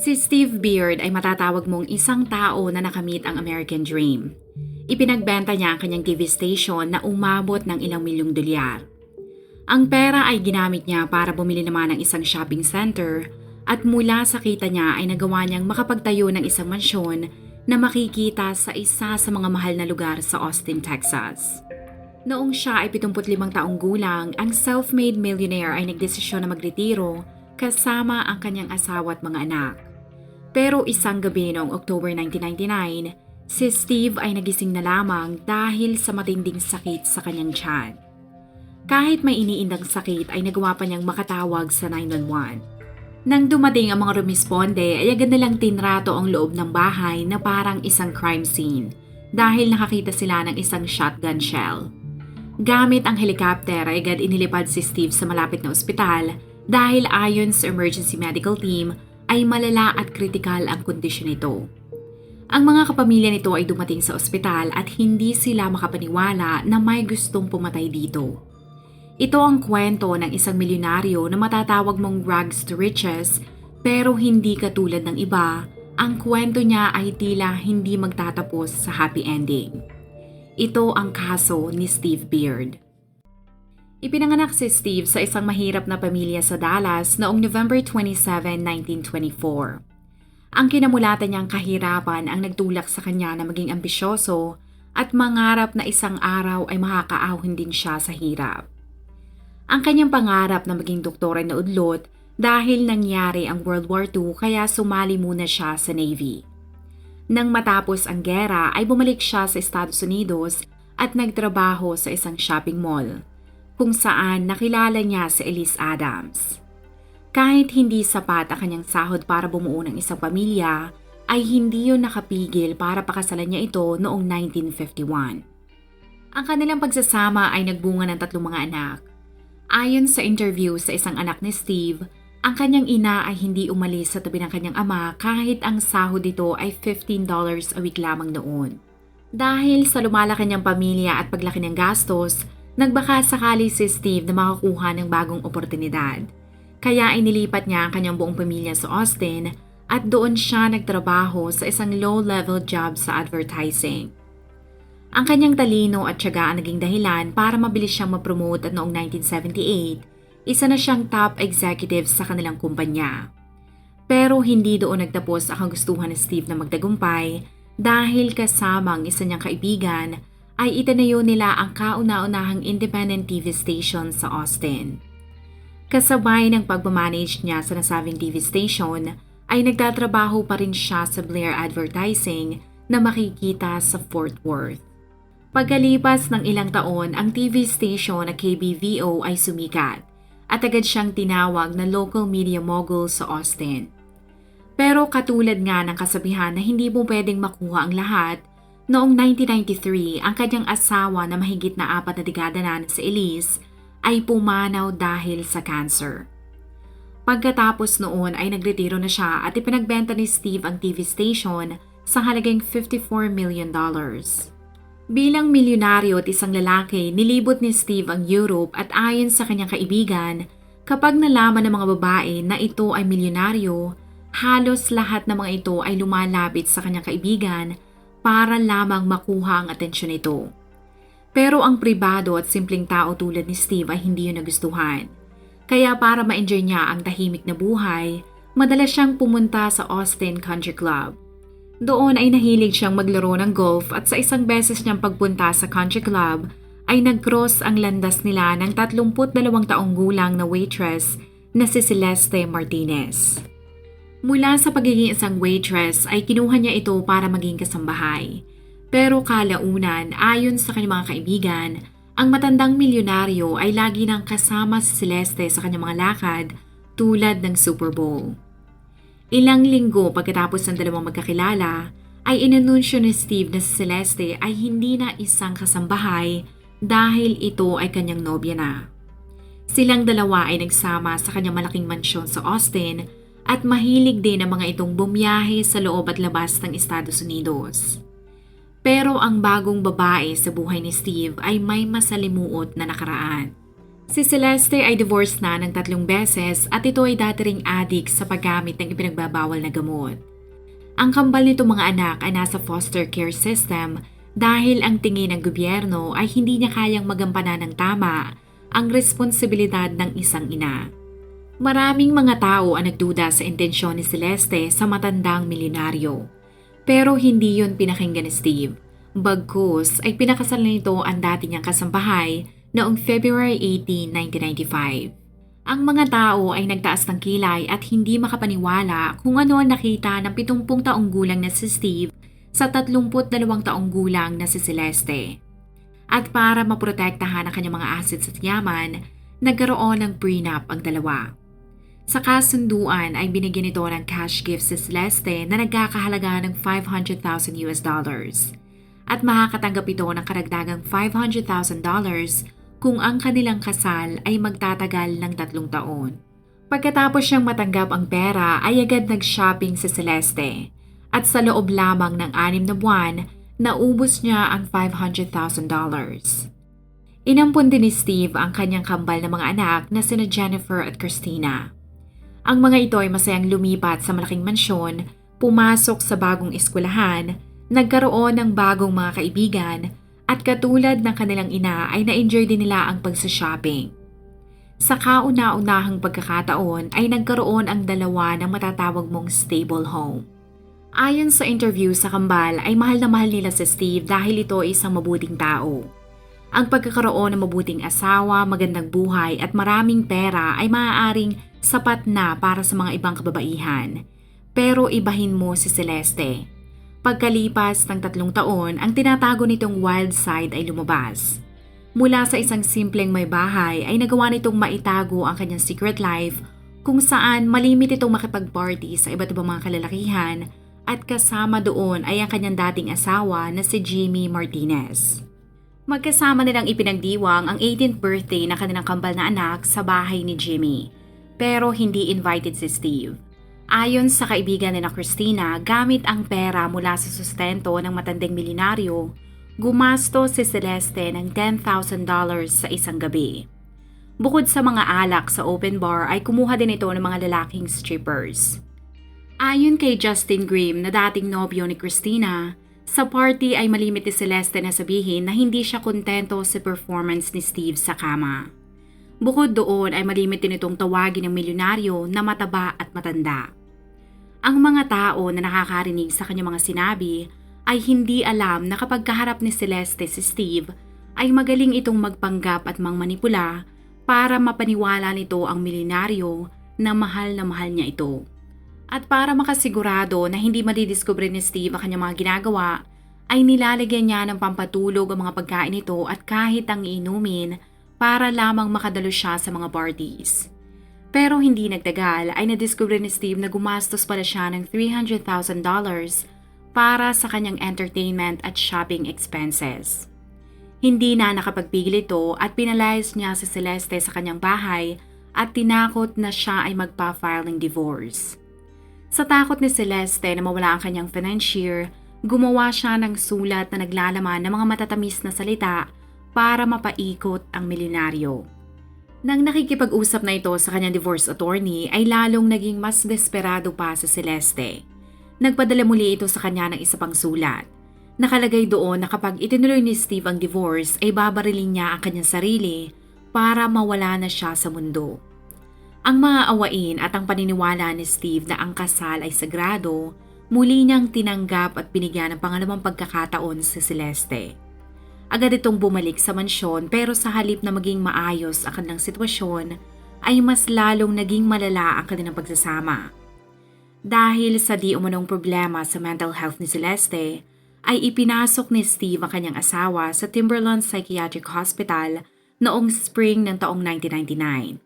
Si Steve Beard ay matatawag mong isang tao na nakamit ang American Dream. Ipinagbenta niya ang kanyang TV station na umabot ng ilang milyong dolyar. Ang pera ay ginamit niya para bumili naman ng isang shopping center at mula sa kita niya ay nagawa niyang makapagtayo ng isang mansyon na makikita sa isa sa mga mahal na lugar sa Austin, Texas. Noong siya ay 75 taong gulang, ang self-made millionaire ay nagdesisyon na magretiro kasama ang kanyang asawa at mga anak. Pero isang gabi noong October 1999, si Steve ay nagising na lamang dahil sa matinding sakit sa kanyang tiyan. Kahit may iniindang sakit ay nagawa pa niyang makatawag sa 911. Nang dumating ang mga rumisponde ay agad nilang tinrato ang loob ng bahay na parang isang crime scene dahil nakakita sila ng isang shotgun shell. Gamit ang helicopter ay agad inilipad si Steve sa malapit na ospital dahil ayon sa emergency medical team ay malala at kritikal ang kondisyon nito. Ang mga kapamilya nito ay dumating sa ospital at hindi sila makapaniwala na may gustong pumatay dito. Ito ang kwento ng isang milyonaryo na matatawag mong rags to riches pero hindi katulad ng iba, ang kwento niya ay tila hindi magtatapos sa happy ending. Ito ang kaso ni Steve Beard. Ipinanganak si Steve sa isang mahirap na pamilya sa Dallas noong November 27, 1924. Ang kinamulatan niyang kahirapan ang nagtulak sa kanya na maging ambisyoso at mangarap na isang araw ay makakaahon din siya sa hirap. Ang kanyang pangarap na maging doktor ay naudlot dahil nangyari ang World War II kaya sumali muna siya sa Navy. Nang matapos ang gera ay bumalik siya sa Estados Unidos at nagtrabaho sa isang shopping mall kung saan nakilala niya si Elise Adams. Kahit hindi sapat ang kanyang sahod para bumuo ng isang pamilya, ay hindi yun nakapigil para pakasalan niya ito noong 1951. Ang kanilang pagsasama ay nagbunga ng tatlong mga anak. Ayon sa interview sa isang anak ni Steve, ang kanyang ina ay hindi umalis sa tabi ng kanyang ama kahit ang sahod dito ay $15 a week lamang noon. Dahil sa lumalaki niyang pamilya at paglaki ng gastos, Nagbaka sakali si Steve na makakuha ng bagong oportunidad. Kaya inilipat niya ang kanyang buong pamilya sa Austin at doon siya nagtrabaho sa isang low-level job sa advertising. Ang kanyang talino at tiyaga ang naging dahilan para mabilis siyang mapromote at noong 1978, isa na siyang top executive sa kanilang kumpanya. Pero hindi doon nagtapos ang gustuhan ni Steve na magtagumpay dahil kasama ang isa niyang kaibigan ay itinayo nila ang kauna-unahang independent TV station sa Austin. Kasabay ng pagmamanage niya sa nasabing TV station, ay nagtatrabaho pa rin siya sa Blair Advertising na makikita sa Fort Worth. Pagkalipas ng ilang taon, ang TV station na KBVO ay sumikat at agad siyang tinawag na local media mogul sa Austin. Pero katulad nga ng kasabihan na hindi mo pwedeng makuha ang lahat, Noong 1993, ang kanyang asawa na mahigit na apat na dekada na si Elise ay pumanaw dahil sa cancer. Pagkatapos noon ay nagretiro na siya at ipinagbenta ni Steve ang TV station sa halagang $54 million. Bilang milyonaryo at isang lalaki, nilibot ni Steve ang Europe at ayon sa kanyang kaibigan, kapag nalaman ng mga babae na ito ay milyonaryo, halos lahat ng mga ito ay lumalapit sa kanyang kaibigan para lamang makuha ang atensyon nito. Pero ang pribado at simpleng tao tulad ni Steve ay hindi yun nagustuhan. Kaya para ma-enjoy niya ang tahimik na buhay, madalas siyang pumunta sa Austin Country Club. Doon ay nahilig siyang maglaro ng golf at sa isang beses niyang pagpunta sa country club ay nag-cross ang landas nila ng 32 taong gulang na waitress na si Celeste Martinez. Mula sa pagiging isang waitress ay kinuha niya ito para maging kasambahay. Pero kalaunan, ayon sa kanyang mga kaibigan, ang matandang milyonaryo ay lagi nang kasama si Celeste sa kanyang mga lakad tulad ng Super Bowl. Ilang linggo pagkatapos ng dalawang magkakilala, ay inanunsyo ni Steve na si Celeste ay hindi na isang kasambahay dahil ito ay kanyang nobya na. Silang dalawa ay nagsama sa kanyang malaking mansyon sa Austin at mahilig din ang mga itong bumiyahe sa loob at labas ng Estados Unidos. Pero ang bagong babae sa buhay ni Steve ay may masalimuot na nakaraan. Si Celeste ay divorced na ng tatlong beses at ito ay dati ring addict sa paggamit ng ipinagbabawal na gamot. Ang kambal nito mga anak ay nasa foster care system dahil ang tingin ng gobyerno ay hindi niya kayang magampanan ng tama ang responsibilidad ng isang ina. Maraming mga tao ang nagduda sa intensyon ni Celeste sa matandang milyonaryo. Pero hindi yun pinakinggan ni Steve. Bagkus ay pinakasal nito ang dati niyang kasambahay noong February 18, 1995. Ang mga tao ay nagtaas ng kilay at hindi makapaniwala kung ano ang nakita ng 70 taong gulang na si Steve sa 32 taong gulang na si Celeste. At para maprotektahan ang kanyang mga assets at yaman, nagkaroon ng prenup ang dalawa. Sa kasunduan ay binigyan ito ng cash gift si Celeste na nagkakahalaga ng 500,000 US dollars. At makakatanggap ito ng karagdagang 500,000 dollars kung ang kanilang kasal ay magtatagal ng tatlong taon. Pagkatapos siyang matanggap ang pera ay agad nag-shopping si Celeste at sa loob lamang ng anim na buwan, naubos niya ang $500,000. Inampun din ni Steve ang kanyang kambal na mga anak na sina Jennifer at Christina. Ang mga ito ay masayang lumipat sa malaking mansyon, pumasok sa bagong eskwelahan, nagkaroon ng bagong mga kaibigan at katulad ng kanilang ina ay na-enjoy din nila ang pagsashopping. Sa kauna-unahang pagkakataon ay nagkaroon ang dalawa ng matatawag mong stable home. Ayon sa interview sa Kambal ay mahal na mahal nila si Steve dahil ito ay isang mabuting tao. Ang pagkakaroon ng mabuting asawa, magandang buhay at maraming pera ay maaaring sapat na para sa mga ibang kababaihan. Pero ibahin mo si Celeste Pagkalipas ng tatlong taon, ang tinatago nitong wild side ay lumabas. Mula sa isang simpleng may bahay ay nagawa nitong maitago ang kanyang secret life kung saan malimit itong makipag-party sa iba't ibang mga kalalakihan at kasama doon ay ang kanyang dating asawa na si Jimmy Martinez. Magkasama nilang ipinagdiwang ang 18th birthday na kanilang kambal na anak sa bahay ni Jimmy, pero hindi invited si Steve. Ayon sa kaibigan ni na Christina, gamit ang pera mula sa sustento ng matanding milinaryo, gumasto si Celeste ng $10,000 sa isang gabi. Bukod sa mga alak sa open bar ay kumuha din ito ng mga lalaking strippers. Ayon kay Justin Grimm na dating nobyo ni Christina, sa party ay malimit ni Celeste na sabihin na hindi siya kontento sa performance ni Steve sa kama. Bukod doon ay malimit din itong tawagin ng milyonaryo na mataba at matanda. Ang mga tao na nakakarinig sa kanyang mga sinabi ay hindi alam na kapag kaharap ni Celeste si Steve ay magaling itong magpanggap at mangmanipula para mapaniwala nito ang milenaryo na mahal na mahal niya ito. At para makasigurado na hindi madidiskubre ni Steve ang kanyang mga ginagawa, ay nilalagyan niya ng pampatulog ang mga pagkain nito at kahit ang inumin para lamang makadalo siya sa mga parties. Pero hindi nagtagal ay nadiskubre ni Steve na gumastos pala siya ng $300,000 para sa kanyang entertainment at shopping expenses. Hindi na nakapagpigil ito at pinalayas niya si Celeste sa kanyang bahay at tinakot na siya ay magpa-file ng divorce. Sa takot ni Celeste na mawala ang kanyang financier, gumawa siya ng sulat na naglalaman ng mga matatamis na salita para mapaikot ang milyonaryo. Nang nakikipag-usap na ito sa kanyang divorce attorney ay lalong naging mas desperado pa sa Celeste. Nagpadala muli ito sa kanya ng isa pang sulat. Nakalagay doon na kapag itinuloy ni Steve ang divorce ay babarilin niya ang kanyang sarili para mawala na siya sa mundo. Ang mga awain at ang paniniwala ni Steve na ang kasal ay sagrado, muli niyang tinanggap at binigyan ng pangalawang pagkakataon sa Celeste. Agad itong bumalik sa mansyon pero sa halip na maging maayos ang kanilang sitwasyon, ay mas lalong naging malala ang kanilang pagsasama. Dahil sa di umunong problema sa mental health ni Celeste, ay ipinasok ni Steve ang kanyang asawa sa Timberland Psychiatric Hospital noong spring ng taong 1999.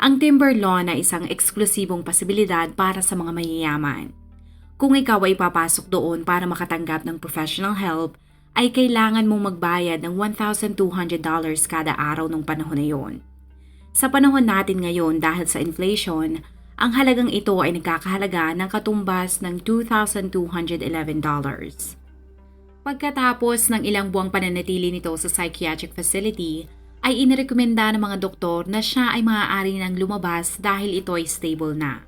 Ang timber loan ay isang eksklusibong posibilidad para sa mga mayayaman. Kung ikaw ay papasok doon para makatanggap ng professional help, ay kailangan mong magbayad ng $1,200 kada araw ng panahon na yon. Sa panahon natin ngayon dahil sa inflation, ang halagang ito ay nagkakahalaga ng katumbas ng $2,211. Pagkatapos ng ilang buwang pananatili nito sa psychiatric facility, ay inirekomenda ng mga doktor na siya ay maaari nang lumabas dahil ito ay stable na.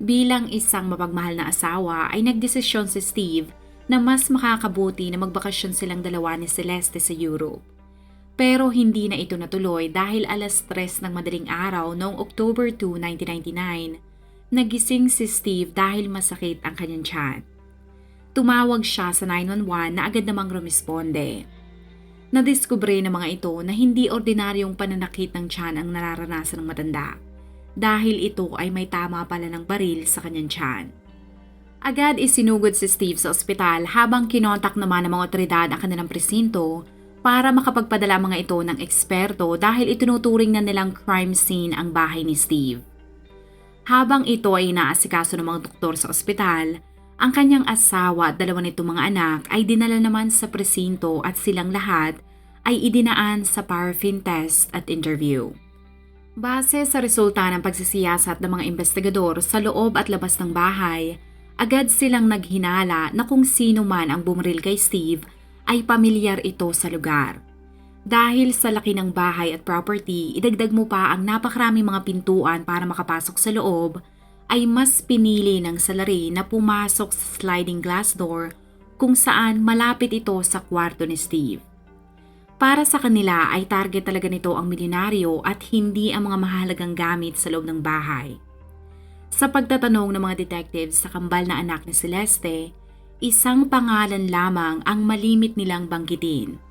Bilang isang mapagmahal na asawa ay nagdesisyon si Steve na mas makakabuti na magbakasyon silang dalawa ni Celeste sa Europe. Pero hindi na ito natuloy dahil alas 3 ng madaling araw noong October 2, 1999, nagising si Steve dahil masakit ang kanyang tiyan. Tumawag siya sa 911 na agad namang rumisponde. Nadiskubre ng mga ito na hindi ordinaryong pananakit ng tiyan ang nararanasan ng matanda dahil ito ay may tama pala ng baril sa kanyang tiyan. Agad isinugod si Steve sa ospital habang kinontak naman ng mga otoridad ang kanilang presinto para makapagpadala mga ito ng eksperto dahil itinuturing na nilang crime scene ang bahay ni Steve. Habang ito ay inaasikaso ng mga doktor sa ospital, ang kanyang asawa at dalawa nitong mga anak ay dinala naman sa presinto at silang lahat ay idinaan sa paraffin test at interview. Base sa resulta ng pagsisiyasat ng mga investigador sa loob at labas ng bahay, agad silang naghinala na kung sino man ang bumaril kay Steve ay pamilyar ito sa lugar. Dahil sa laki ng bahay at property, idagdag mo pa ang napakaraming mga pintuan para makapasok sa loob, ay mas pinili ng salari na pumasok sa sliding glass door kung saan malapit ito sa kwarto ni Steve. Para sa kanila ay target talaga nito ang milyonaryo at hindi ang mga mahalagang gamit sa loob ng bahay. Sa pagtatanong ng mga detectives sa kambal na anak ni Celeste, isang pangalan lamang ang malimit nilang banggitin,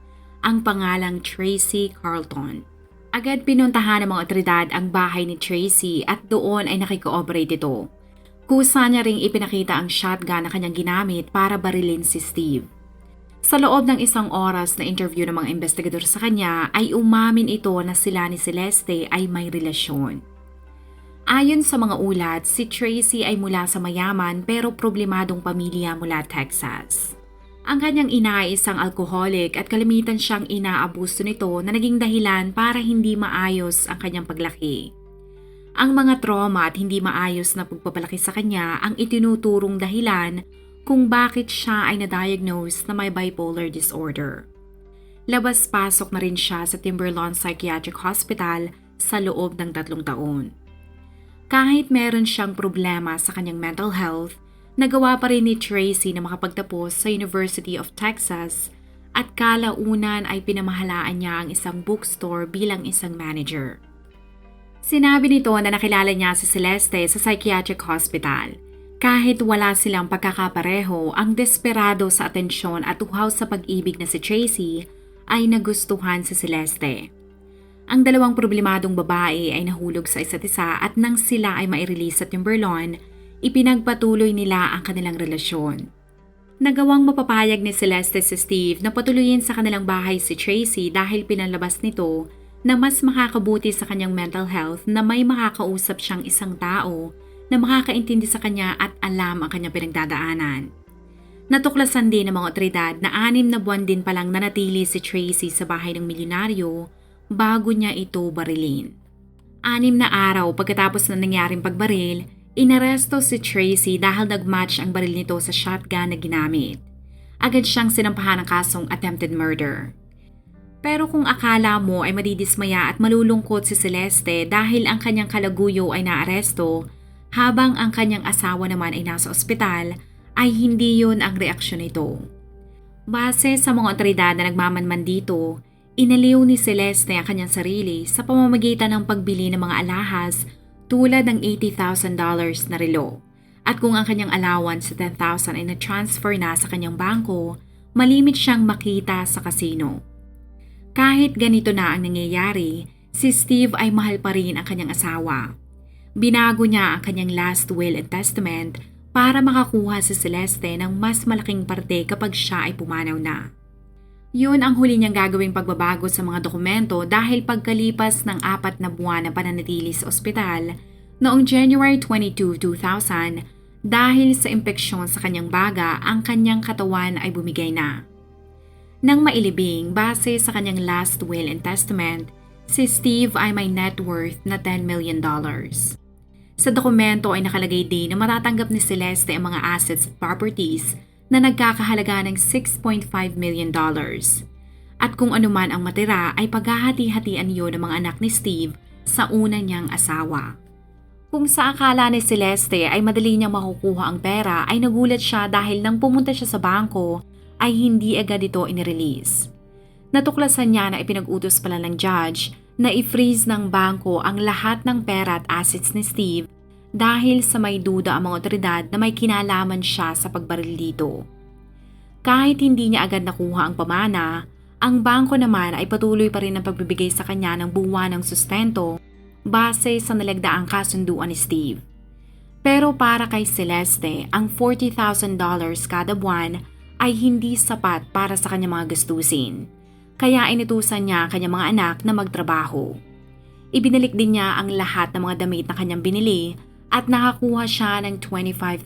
ang pangalang Tracy Carlton. Agad pinuntahan ng mga otoridad ang bahay ni Tracy at doon ay nakikooperate ito. Kusa niya ring ipinakita ang shotgun na kanyang ginamit para barilin si Steve. Sa loob ng isang oras na interview ng mga investigador sa kanya ay umamin ito na sila ni Celeste ay may relasyon. Ayon sa mga ulat, si Tracy ay mula sa mayaman pero problemadong pamilya mula Texas. Ang kanyang ina ay isang alkoholik at kalimitan siyang inaabuso nito na naging dahilan para hindi maayos ang kanyang paglaki. Ang mga trauma at hindi maayos na pagpapalaki sa kanya ang itinuturong dahilan kung bakit siya ay na-diagnose na may bipolar disorder. Labas-pasok na rin siya sa Timberlawn Psychiatric Hospital sa loob ng tatlong taon. Kahit meron siyang problema sa kanyang mental health, Nagawa pa rin ni Tracy na makapagtapos sa University of Texas at kalaunan ay pinamahalaan niya ang isang bookstore bilang isang manager. Sinabi nito na nakilala niya si Celeste sa psychiatric hospital. Kahit wala silang pagkakapareho, ang desperado sa atensyon at uhaw sa pag-ibig na si Tracy ay nagustuhan si Celeste. Ang dalawang problemadong babae ay nahulog sa isa't isa at nang sila ay mairelease sa Timberlawn, ipinagpatuloy nila ang kanilang relasyon. Nagawang mapapayag ni Celeste si Steve na patuloyin sa kanilang bahay si Tracy dahil pinalabas nito na mas makakabuti sa kanyang mental health na may makakausap siyang isang tao na makakaintindi sa kanya at alam ang kanyang pinagdadaanan. Natuklasan din ng mga otoridad na anim na buwan din palang nanatili si Tracy sa bahay ng milyonaryo bago niya ito barilin. Anim na araw pagkatapos na nangyaring pagbaril, Inaresto si Tracy dahil nagmatch ang baril nito sa shotgun na ginamit. Agad siyang sinampahan ng kasong attempted murder. Pero kung akala mo ay madidismaya at malulungkot si Celeste dahil ang kanyang kalaguyo ay naaresto, habang ang kanyang asawa naman ay nasa ospital, ay hindi yun ang reaksyon nito. Base sa mga otoridad na nagmamanman dito, inaliw ni Celeste ang kanyang sarili sa pamamagitan ng pagbili ng mga alahas tulad ng $80,000 na relo. At kung ang kanyang allowance sa 10,000 ay na-transfer na sa kanyang bangko, malimit siyang makita sa kasino. Kahit ganito na ang nangyayari, si Steve ay mahal pa rin ang kanyang asawa. Binago niya ang kanyang last will and testament para makakuha si Celeste ng mas malaking parte kapag siya ay pumanaw na. Yun ang huli niyang gagawing pagbabago sa mga dokumento dahil pagkalipas ng apat na buwan na pananatili sa ospital noong January 22, 2000, dahil sa impeksyon sa kanyang baga, ang kanyang katawan ay bumigay na. Nang mailibing, base sa kanyang last will and testament, si Steve ay may net worth na $10 million. Sa dokumento ay nakalagay din na matatanggap ni Celeste ang mga assets at properties na nagkakahalaga ng 6.5 million dollars. At kung anuman ang matira ay paghahati-hatian yun ng mga anak ni Steve sa una niyang asawa. Kung sa akala ni Celeste ay madali niyang makukuha ang pera ay nagulat siya dahil nang pumunta siya sa bangko ay hindi agad ito inirelease. Natuklasan niya na ipinag-utos pala ng judge na i-freeze ng bangko ang lahat ng pera at assets ni Steve dahil sa may duda ang mga otoridad na may kinalaman siya sa pagbaril dito. Kahit hindi niya agad nakuha ang pamana, ang bangko naman ay patuloy pa rin ang pagbibigay sa kanya ng buwan ng sustento base sa nalagdaang kasunduan ni Steve. Pero para kay Celeste, ang $40,000 kada buwan ay hindi sapat para sa kanyang mga gastusin. Kaya inutusan niya ang kanyang mga anak na magtrabaho. Ibinalik din niya ang lahat ng mga damit na kanyang binili at nakakuha siya ng $25,000.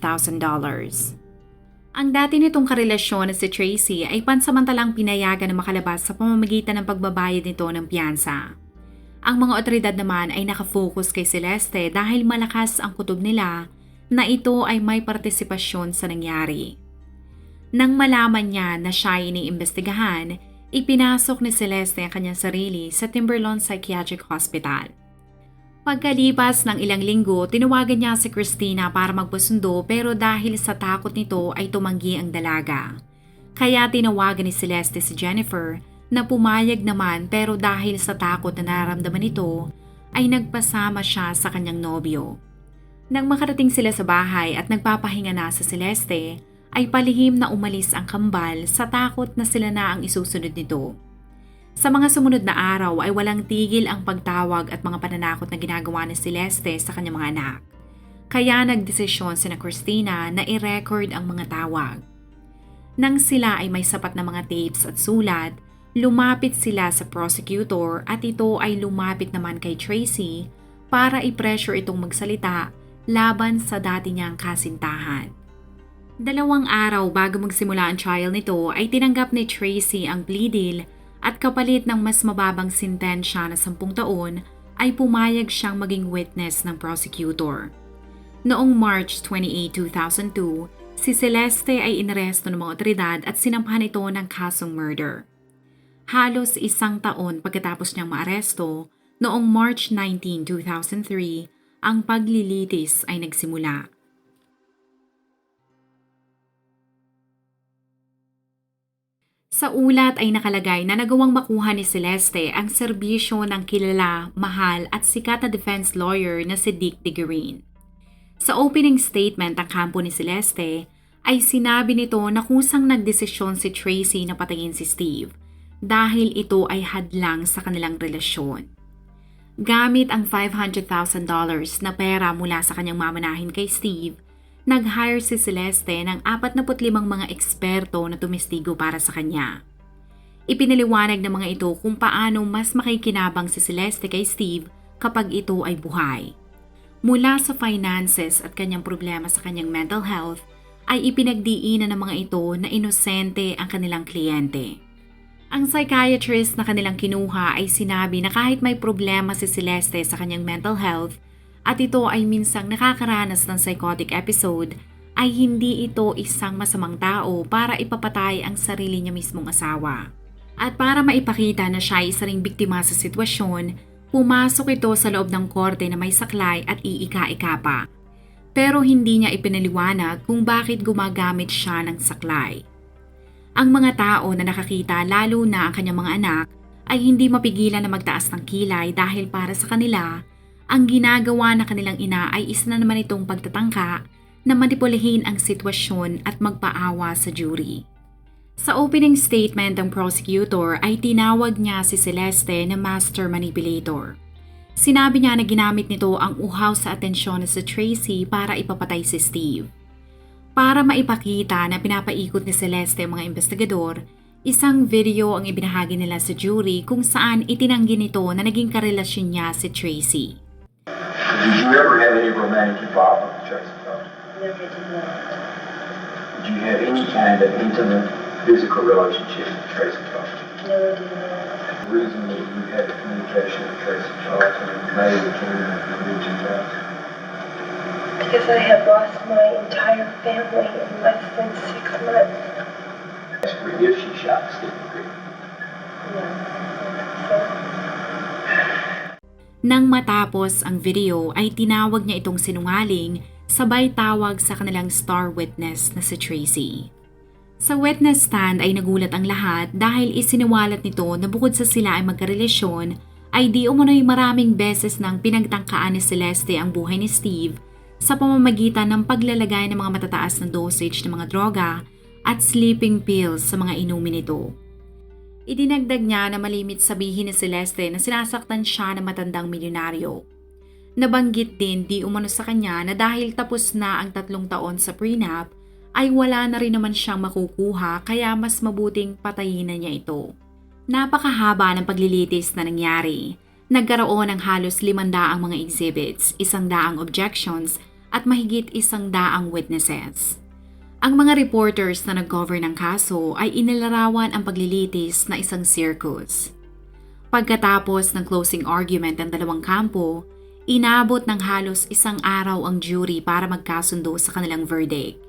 Ang dati nitong karelasyon na si Tracy ay pansamantalang pinayagan na makalabas sa pamamagitan ng pagbabayad nito ng piyansa. Ang mga otoridad naman ay nakafocus kay Celeste dahil malakas ang kutob nila na ito ay may partisipasyon sa nangyari. Nang malaman niya na siya ay iniimbestigahan, ipinasok ni Celeste ang kanyang sarili sa Timberlawn Psychiatric Hospital. Pagkalipas ng ilang linggo, tinawagan niya si Christina para magpasundo pero dahil sa takot nito ay tumanggi ang dalaga. Kaya tinawagan ni Celeste si Jennifer na pumayag naman pero dahil sa takot na nararamdaman nito ay nagpasama siya sa kanyang nobyo. Nang makarating sila sa bahay at nagpapahinga na sa Celeste, ay palihim na umalis ang kambal sa takot na sila na ang isusunod nito. Sa mga sumunod na araw ay walang tigil ang pagtawag at mga pananakot na ginagawa ni Celeste sa kanyang mga anak. Kaya nagdesisyon si na Christina na i-record ang mga tawag. Nang sila ay may sapat na mga tapes at sulat, lumapit sila sa prosecutor at ito ay lumapit naman kay Tracy para i-pressure itong magsalita laban sa dati niyang kasintahan. Dalawang araw bago magsimula ang trial nito ay tinanggap ni Tracy ang plea deal at kapalit ng mas mababang sintensya na 10 taon ay pumayag siyang maging witness ng prosecutor. Noong March 28, 2002, si Celeste ay inaresto ng mga otoridad at sinampahan ito ng kasong murder. Halos isang taon pagkatapos niyang maaresto, noong March 19, 2003, ang paglilitis ay nagsimula. Sa ulat ay nakalagay na nagawang makuha ni Celeste ang serbisyo ng kilala, mahal at sikat na defense lawyer na si Dick Diggerin. Sa opening statement ng kampo ni Celeste, ay sinabi nito na kusang nagdesisyon si Tracy na patayin si Steve dahil ito ay hadlang sa kanilang relasyon. Gamit ang $500,000 na pera mula sa kanyang mamanahin kay Steve, nag-hire si Celeste ng 45 mga eksperto na tumestigo para sa kanya. Ipinaliwanag ng mga ito kung paano mas makikinabang si Celeste kay Steve kapag ito ay buhay. Mula sa finances at kanyang problema sa kanyang mental health, ay ipinagdiinan ng mga ito na inosente ang kanilang kliyente. Ang psychiatrist na kanilang kinuha ay sinabi na kahit may problema si Celeste sa kanyang mental health, at ito ay minsang nakakaranas ng psychotic episode, ay hindi ito isang masamang tao para ipapatay ang sarili niya mismong asawa. At para maipakita na siya ay isa ring biktima sa sitwasyon, pumasok ito sa loob ng korte na may saklay at iika-ika pa. Pero hindi niya ipinaliwanag kung bakit gumagamit siya ng saklay. Ang mga tao na nakakita lalo na ang kanyang mga anak ay hindi mapigilan na magtaas ng kilay dahil para sa kanila ang ginagawa na kanilang ina ay isa na naman itong pagtatangka na manipulihin ang sitwasyon at magpaawa sa jury. Sa opening statement ng prosecutor ay tinawag niya si Celeste na master manipulator. Sinabi niya na ginamit nito ang uhaw sa atensyon sa Tracy para ipapatay si Steve. Para maipakita na pinapaikot ni Celeste ang mga investigador, Isang video ang ibinahagi nila sa jury kung saan itinanggi nito na naging karelasyon niya si Tracy. Did you ever have any romantic involvement with Tracy Thompson? No, I did not. Did you have any kind of intimate physical relationship with Tracy Thompson? No, I did not. The reason that you had a communication with Tracy Thompson may you two Thompson. Because I had lost my entire family in less than six months. Ask her if she shot Stephen Green. No. So, Nang matapos ang video ay tinawag niya itong sinungaling sabay tawag sa kanilang star witness na si Tracy. Sa witness stand ay nagulat ang lahat dahil isiniwalat nito na bukod sa sila ay magkarelasyon ay di umano'y maraming beses nang pinagtangkaan ni Celeste ang buhay ni Steve sa pamamagitan ng paglalagay ng mga matataas na dosage ng mga droga at sleeping pills sa mga inumin nito. Idinagdag niya na malimit sabihin ni Celeste na sinasaktan siya ng matandang milyonaryo. Nabanggit din di umano sa kanya na dahil tapos na ang tatlong taon sa prenup, ay wala na rin naman siyang makukuha kaya mas mabuting patayin na niya ito. Napakahaba ng paglilitis na nangyari. Nagkaroon ng halos limandaang mga exhibits, isang daang objections at mahigit isang daang witnesses. Ang mga reporters na nag-cover ng kaso ay inilarawan ang paglilitis na isang circus. Pagkatapos ng closing argument ng dalawang kampo, inabot ng halos isang araw ang jury para magkasundo sa kanilang verdict.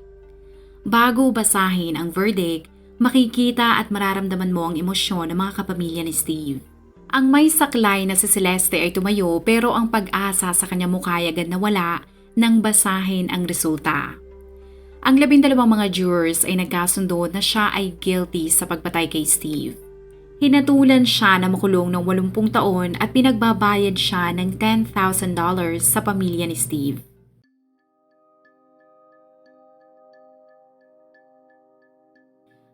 Bago basahin ang verdict, makikita at mararamdaman mo ang emosyon ng mga kapamilya ni Steve. Ang may saklay na si Celeste ay tumayo pero ang pag-asa sa kanya mukha agad nawala nang basahin ang resulta. Ang labindalawang mga jurors ay nagkasundo na siya ay guilty sa pagpatay kay Steve. Hinatulan siya na makulong ng 80 taon at pinagbabayad siya ng $10,000 sa pamilya ni Steve.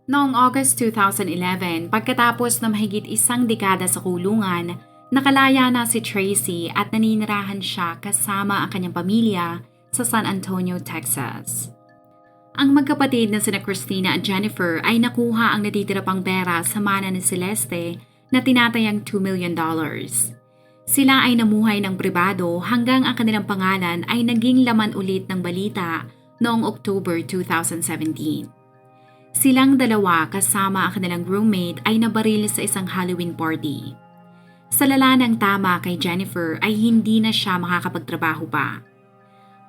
Noong August 2011, pagkatapos na mahigit isang dekada sa kulungan, nakalaya na si Tracy at naninirahan siya kasama ang kanyang pamilya sa San Antonio, Texas. Ang magkapatid na sina Christina at Jennifer ay nakuha ang natitira pang pera sa mana ni Celeste na tinatayang $2 million. Sila ay namuhay ng pribado hanggang ang kanilang pangalan ay naging laman ulit ng balita noong October 2017. Silang dalawa kasama ang kanilang roommate ay nabaril sa isang Halloween party. Sa lala ng tama kay Jennifer ay hindi na siya makakapagtrabaho pa.